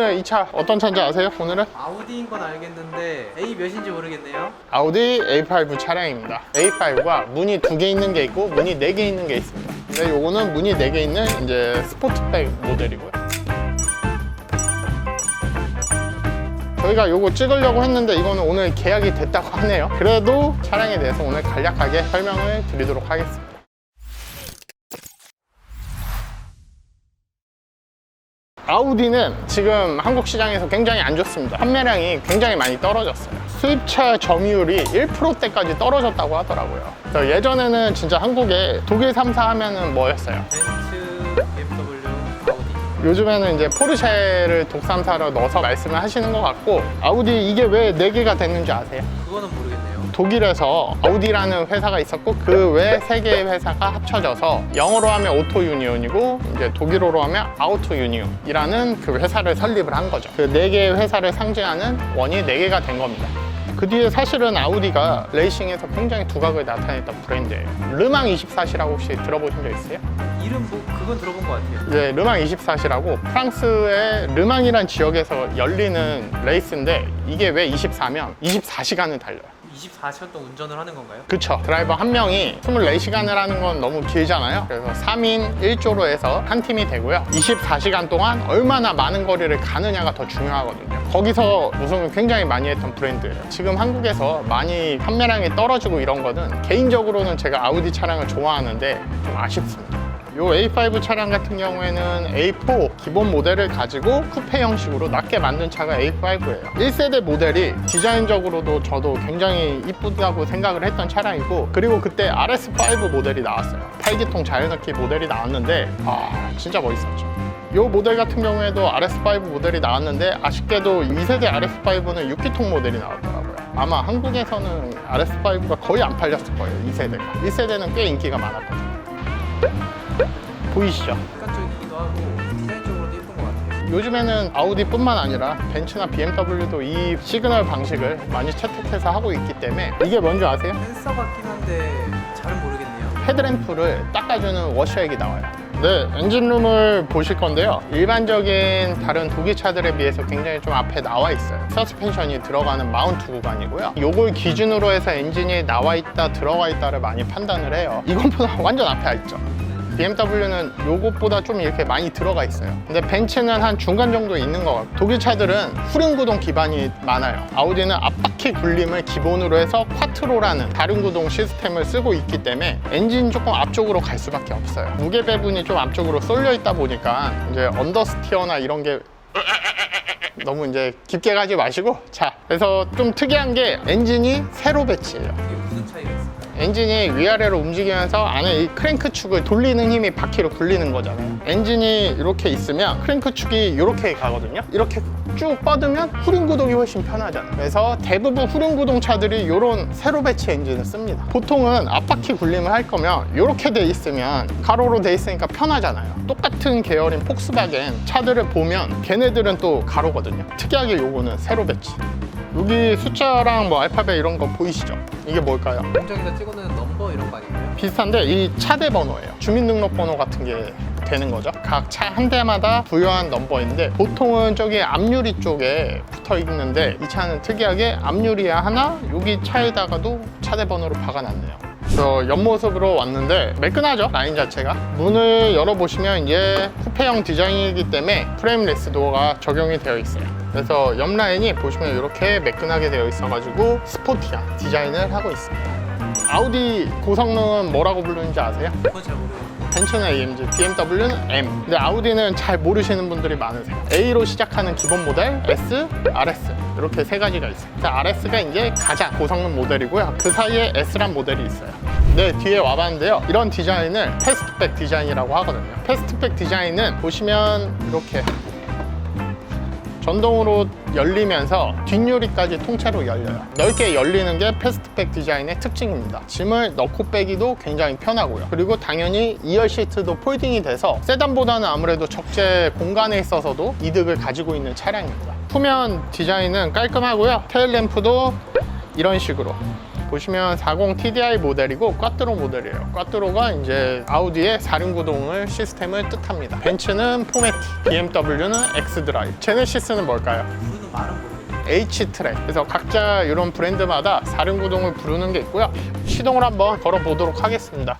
오늘 이 차 어떤 차인지 아세요? 오늘은? 아우디인 건 알겠는데 A 몇인지 모르겠네요. 아우디 A5 차량입니다. A5가 문이 두 개 있는 게 있고 문이 네 개 있는 게 있습니다. 근데 요거는 문이 네 개 있는 이제 스포츠백 모델이고요. 저희가 요거 찍으려고 했는데 이거는 오늘 계약이 됐다고 하네요. 그래도 차량에 대해서 오늘 간략하게 설명을 드리도록 하겠습니다. 아우디는 지금 한국 시장에서 굉장히 안 좋습니다. 판매량이 굉장히 많이 떨어졌어요. 수입차 점유율이 1%대까지 떨어졌다고 하더라고요. 예전에는 진짜 한국에 독일 3사 하면은 뭐였어요? 벤츠, BMW, 아우디. 요즘에는 이제 포르쉐를 독삼사로 넣어서 말씀을 하시는 것 같고 아우디 이게 왜 4개가 됐는지 아세요? 그거는 모르겠네요. 독일에서 아우디라는 회사가 있었고 그 외 세 개의 회사가 합쳐져서 영어로 하면 오토 유니온이고 이제 독일어로 하면 아우토 유니온이라는 그 회사를 설립을 한 거죠. 그 네 개의 회사를 상징하는 원이 네 개가 된 겁니다. 그 뒤에 사실은 아우디가 레이싱에서 굉장히 두각을 나타냈던 브랜드예요. 르망 24시라고 혹시 들어보신 적 있어요? 이름 뭐 그건 들어본 것 같아요. 네, 르망 24시라고 프랑스의 르망이란 지역에서 열리는 레이스인데 이게 왜 24면 24시간을 달려요. 24시간 동안 운전을 하는 건가요? 그쵸. 드라이버 한 명이 24시간을 하는 건 너무 길잖아요. 그래서 3인 1조로 해서 한 팀이 되고요. 24시간 동안 얼마나 많은 거리를 가느냐가 더 중요하거든요. 거기서 우승을 굉장히 많이 했던 브랜드예요. 지금 한국에서 많이 판매량이 떨어지고 이런 거는 개인적으로는 제가 아우디 차량을 좋아하는데 좀 아쉽습니다. 요 A5 차량 같은 경우에는 A4 기본 모델을 가지고 쿠페 형식으로 낮게 만든 차가 A5예요. 1세대 모델이 디자인적으로도 저도 굉장히 이쁘다고 생각을 했던 차량이고 그리고 그때 RS5 모델이 나왔어요. 8기통 자연흡기 모델이 나왔는데 아 진짜 멋있었죠. 요 모델 같은 경우에도 RS5 모델이 나왔는데 아쉽게도 2세대 RS5는 6기통 모델이 나왔더라고요. 아마 한국에서는 RS5가 거의 안 팔렸을 거예요, 2세대가. 1세대는 꽤 인기가 많았거든요. 보이시죠? 객관적이기도 하고 디자인적으로도 예쁜 것 같아요. 요즘에는 아우디뿐만 아니라 벤츠나 BMW도 이 시그널 방식을 많이 채택해서 하고 있기 때문에 이게 뭔지 아세요? 센서 같긴 한데 잘은 모르겠네요. 헤드램프를 닦아주는 워셔액이 나와요. 네, 엔진룸을 보실 건데요. 일반적인 다른 독일 차들에 비해서 굉장히 좀 앞에 나와 있어요. 서스펜션이 들어가는 마운트 구간이고요. 요걸 기준으로 해서 엔진이 나와 있다, 들어가 있다를 많이 판단을 해요. 이것보다 완전 앞에 있죠. BMW는 요것보다 좀 이렇게 많이 들어가 있어요. 근데 벤츠는 한 중간 정도 있는 것 같고 독일 차들은 후륜 구동 기반이 많아요. 아우디는 앞바퀴 굴림을 기본으로 해서 쿼트로라는 다른 구동 시스템을 쓰고 있기 때문에 엔진 조금 앞쪽으로 갈 수밖에 없어요. 무게 배분이 좀 앞쪽으로 쏠려 있다 보니까 이제 언더스티어나 이런 게 너무 이제 깊게 가지 마시고 자 그래서 좀 특이한 게 엔진이 세로 배치예요. 엔진이 위아래로 움직이면서 안에 이 크랭크 축을 돌리는 힘이 바퀴로 굴리는 거잖아요. 엔진이 이렇게 있으면 크랭크 축이 이렇게 가거든요. 이렇게 쭉 뻗으면 후륜 구동이 훨씬 편하잖아요. 그래서 대부분 후륜 구동 차들이 이런 세로 배치 엔진을 씁니다. 보통은 앞바퀴 굴림을 할 거면 이렇게 돼 있으면 가로로 돼 있으니까 편하잖아요. 똑같은 계열인 폭스바겐 차들을 보면 걔네들은 또 가로거든요. 특이하게 요거는 세로 배치. 여기 숫자랑 뭐 알파벳 이런 거 보이시죠? 이게 뭘까요? 공장에다 찍어놓은 넘버 이런 거 아닌가요? 비슷한데 이 차대 번호예요. 주민등록번호 같은 게 되는 거죠. 각 차 한 대마다 부여한 넘버인데 보통은 저기 앞유리 쪽에 붙어 있는데 이 차는 특이하게 앞유리에 하나 여기 차에다가도 차대 번호를 박아놨네요. 그래서 옆모습으로 왔는데 매끈하죠 라인 자체가 문을 열어보시면 이제 쿠페형 디자인이기 때문에 프레임레스 도어가 적용이 되어 있어요 그래서 옆 라인이 보시면 이렇게 매끈하게 되어 있어가지고 스포티한 디자인을 하고 있습니다 아우디 고성능은 뭐라고 부르는지 아세요? 그건 잘 모르겠네요. 벤츠는 AMG, BMW는 M. 근데 아우디는 잘 모르시는 분들이 많으세요. A로 시작하는 기본 모델, S, RS. 이렇게 세 가지가 있어요. 자, RS가 이제 가장 고성능 모델이고요. 그 사이에 S란 모델이 있어요. 네, 뒤에 와봤는데요. 이런 디자인을 패스트백 디자인이라고 하거든요. 패스트백 디자인은 보시면 이렇게 전동으로 열리면서 뒷유리까지 통째로 열려요. 넓게 열리는 게 패스트백 디자인의 특징입니다. 짐을 넣고 빼기도 굉장히 편하고요. 그리고 당연히 2열 시트도 폴딩이 돼서 세단보다는 아무래도 적재 공간에 있어서도 이득을 가지고 있는 차량입니다. 후면 디자인은 깔끔하고요. 테일 램프도 이런 식으로 보시면 40 TDI 모델이고 꽈트로 모델이에요. 꽈트로가 이제 아우디의 4륜구동을 시스템을 뜻합니다. 벤츠는 포메티, BMW는 엑스드라이브, 제네시스는 뭘까요? H-트랙. 그래서 각자 이런 브랜드마다 4륜구동을 부르는 게 있고요. 시동을 한번 걸어보도록 하겠습니다.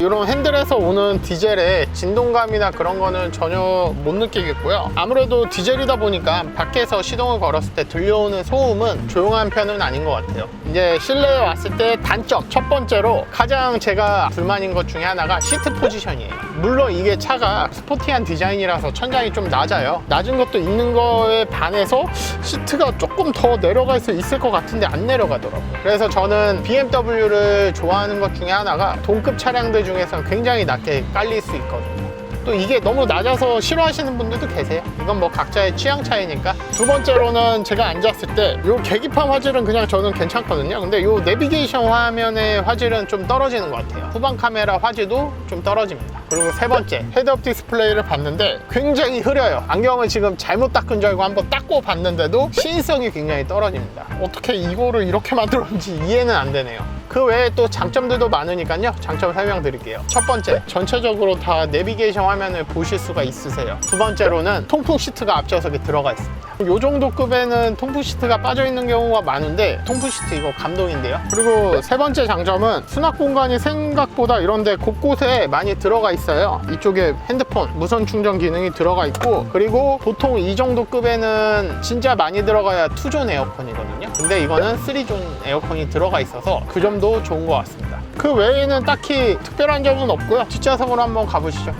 이런 핸들에서 오는 디젤의 진동감이나 그런 거는 전혀 못 느끼겠고요. 아무래도 디젤이다 보니까 밖에서 시동을 걸었을 때 들려오는 소음은 조용한 편은 아닌 것 같아요. 이제 실내에 왔을 때 단점 첫 번째로 가장 제가 불만인 것 중에 하나가 시트 포지션이에요. 물론 이게 차가 스포티한 디자인이라서 천장이 좀 낮아요. 낮은 것도 있는 거에 반해서 시트가 조금 더 내려갈 수 있을 것 같은데 안 내려가더라고요. 그래서 저는 BMW를 좋아하는 것 중에 하나가 동급 차량들 중에서 굉장히 낮게 깔릴 수 있거든요. 또 이게 너무 낮아서 싫어하시는 분들도 계세요. 이건 뭐 각자의 취향 차이니까. 두 번째로는 제가 앉았을 때 이 계기판 화질은 그냥 저는 괜찮거든요. 근데 이 내비게이션 화면의 화질은 좀 떨어지는 것 같아요. 후방 카메라 화질도 좀 떨어집니다. 그리고 세 번째 헤드업 디스플레이를 봤는데 굉장히 흐려요. 안경을 지금 잘못 닦은 줄 알고 한번 닦고 봤는데도 시인성이 굉장히 떨어집니다. 어떻게 이거를 이렇게 만들었는지 이해는 안 되네요. 그 외에 또 장점들도 많으니까요. 장점 설명드릴게요. 첫 번째, 전체적으로 다 내비게이션 화면을 보실 수가 있으세요. 두 번째로는 통풍 시트가 앞좌석에 들어가 있습니다. 이 정도 급에는 통풍 시트가 빠져 있는 경우가 많은데 통풍 시트 이거 감동인데요. 그리고 세 번째 장점은 수납 공간이 생각보다 이런데 곳곳에 많이 들어가 있어요. 이쪽에 핸드폰 무선 충전 기능이 들어가 있고 그리고 보통 이 정도 급에는 진짜 많이 들어가야 투존 에어컨이거든요. 근데 이거는 3존 에어컨이 들어가 있어서 그점 도 좋은 것 같습니다. 그 외에는 딱히 특별한 점은 없고요. 뒷좌석으로 한번 가보시죠.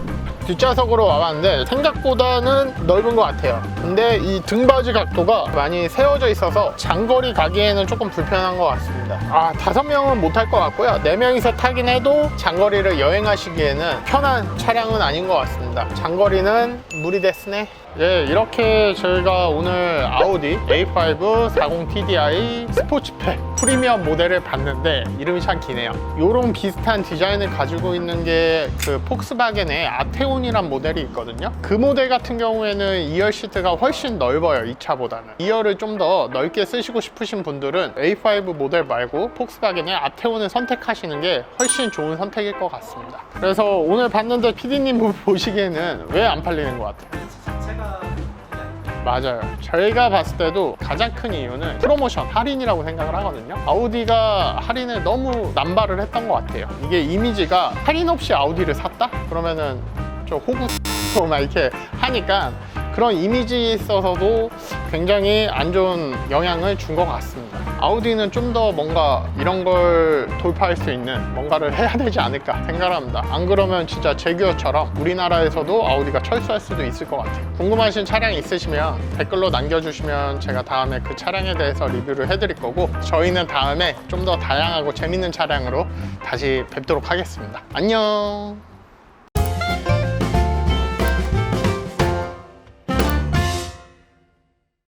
뒷좌석으로 와봤는데 생각보다는 넓은 것 같아요. 근데 이 등받이 각도가 많이 세워져 있어서 장거리 가기에는 조금 불편한 것 같습니다. 아, 다섯 명은 못탈것 같고요. 네 명이서 타긴 해도 장거리를 여행하시기에는 편한 차량은 아닌 것 같습니다. 장거리는 무리 데스네. 예, 이렇게 저희가 오늘 아우디 A5 40 TDI 스포츠팩 프리미엄 모델을 봤는데 이름이 참 기네요. 요런 비슷한 디자인을 가지고 있는 게 그 폭스바겐의 아테온이란 모델이 있거든요. 그 모델 같은 경우에는 2열 시트가 훨씬 넓어요, 이 차보다는. 2열을 좀 더 넓게 쓰시고 싶으신 분들은 A5 모델 말고 폭스바겐의 아테온을 선택하시는 게 훨씬 좋은 선택일 것 같습니다. 그래서 오늘 봤는데 PD님 보시기에는 왜 안 팔리는 것 같아요? 맞아요. 저희가 봤을 때도 가장 큰 이유는 프로모션, 할인이라고 생각을 하거든요. 아우디가 할인을 너무 남발을 했던 것 같아요. 이게 이미지가 할인 없이 아우디를 샀다? 그러면은 좀 호구 막 이렇게 하니까 그런 이미지에 있어서도 굉장히 안 좋은 영향을 준 것 같습니다. 아우디는 좀 더 뭔가 이런 걸 돌파할 수 있는 뭔가를 해야 되지 않을까 생각합니다. 안 그러면 진짜 제규어처럼 우리나라에서도 아우디가 철수할 수도 있을 것 같아요. 궁금하신 차량 있으시면 댓글로 남겨주시면 제가 다음에 그 차량에 대해서 리뷰를 해드릴 거고 저희는 다음에 좀 더 다양하고 재밌는 차량으로 다시 뵙도록 하겠습니다. 안녕!